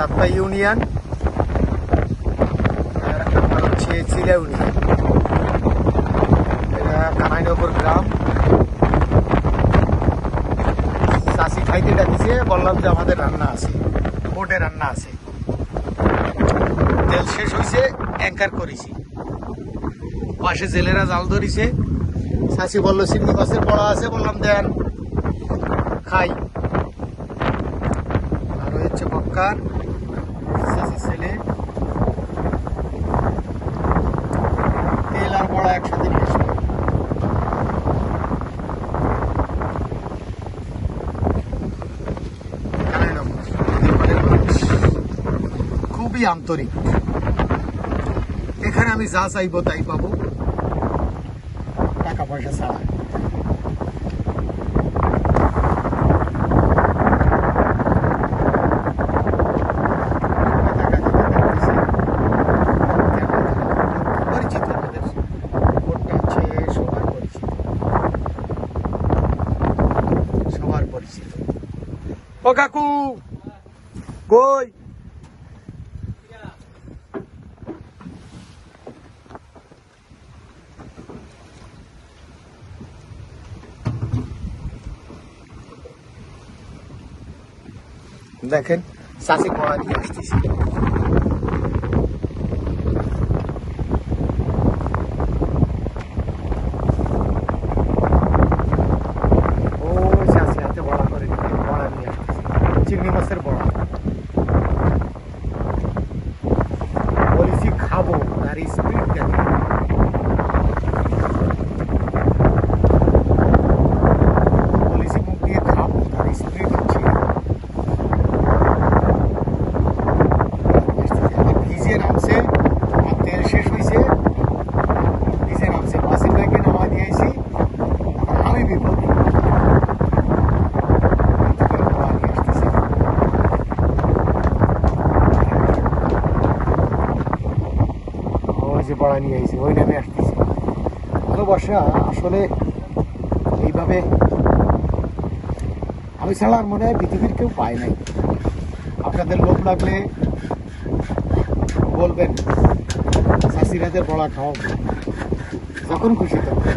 চাঁদপা union, আর হচ্ছে চিলা union. এটা কানাইনগর গ্রাম। চাষি খাইতে ডাকিছে, বললাম যে আমাদের রান্না আছে বোটে রান্না আছে। তেল শেষ হয়েছে অ্যাঙ্কার করেছি। পাশে জেলেরা জাল ধরিছে। চাষি বলল, চিংড়ি মাছের পড়া আছে? বললাম, দেন, খাই। আর হচ্ছে বক্কার ছেলে। তেল আর বড়া একসাথে নিয়ে খুবই আন্তরিক। এখানে আমি যা চাইব তাই পাবো। টাকা পয়সা ছাড়া পরিচিত আমাদের বোর্ডটা হচ্ছে সবার পরিচিত সবার পরিচিত ও কাকু কই দেখেন চাষি পড়া নিয়ে আসতেছি ও চাষি হাতে বড়া করে নিয়ে বড়া নিয়ে আসতেছি চিংড়ি মাছের বড়া বলেছি খাব আর স্পিড দেখেন বলেছি মুখ দিয়ে খাব তার স্পিড হচ্ছে আমার ভিজে নামছে আমার তেল শেষ হয়েছে ভিজে নামছে বাসের ব্যাগে নামা দিয়েছি আমি বিপদ যে পড়া নিয়ে আইছি, ওই নামে আসতেছি। ভালোবাসা আসলে এইভাবে আমি ছাড়া আর মনে হয় পৃথিবীর কেউ পায় নাই। আপনাদের লোভ লাগলে বলবেন শাশিরাদের বড়া খাওয়াবো। যখন খুশি তখন।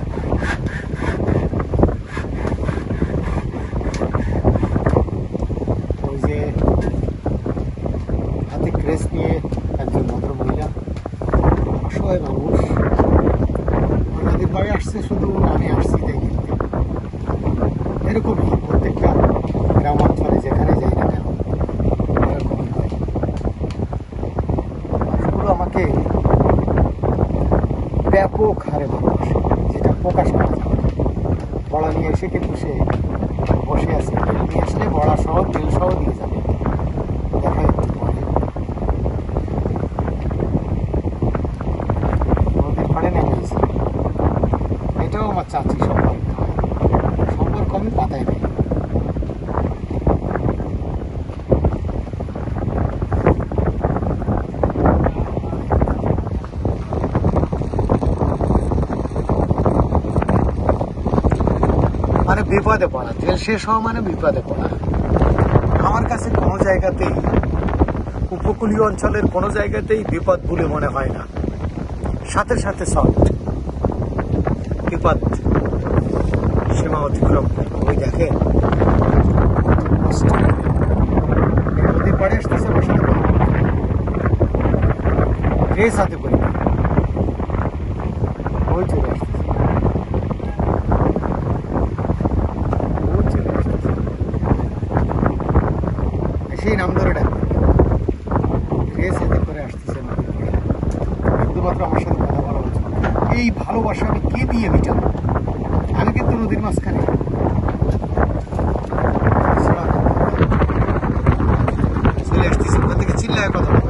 ওই যে হাতে ক্রেস নিয়ে অসহায় মানুষ। আমাদের বাড়ি আসছে শুধু আমি আসছি তাই কিনতে। এরকমই প্রত্যেকটা গ্রাম অঞ্চলে যেখানে যাই না কেন। এরকমই হয়। আমাকে ব্যাপক হারে ভালোবাসে, যেটা প্রকাশ করা যাবে। বড়া নিয়ে এসে কিন্তু সে বসে আছে। নিয়ে আসলে বড়া সহ, তেল সহ দিয়ে যাবে দেখা একটু পরে নদীর পাড়ে নেমে গেছে এটাও আমার চাচি সম্পর্ক সম্পর্ক আমি পাতায় নেই। মানে বিপদে পড়া তেল শেষ হওয়া মানে বিপদে পড়া। আমার কাছে কোনো জায়গাতেই, উপকূলীয় অঞ্চলের কোনো জায়গাতেই বিপদ বলে মনে হয় না। সাথে সাথে সল্ট বিপদ সীমা অতিক্রম করে। ওই দেখে। নদী পাড়ে আসতেছে বসাতে হাতে করি। ওই চলে আসতেছে এই ভালোবাসা আমি কে দিয়ে মিটাব? আমি কিন্তু নদীর মাঝখানে। চলে আসতেছি ওখান থেকে? চিল্লায় কথা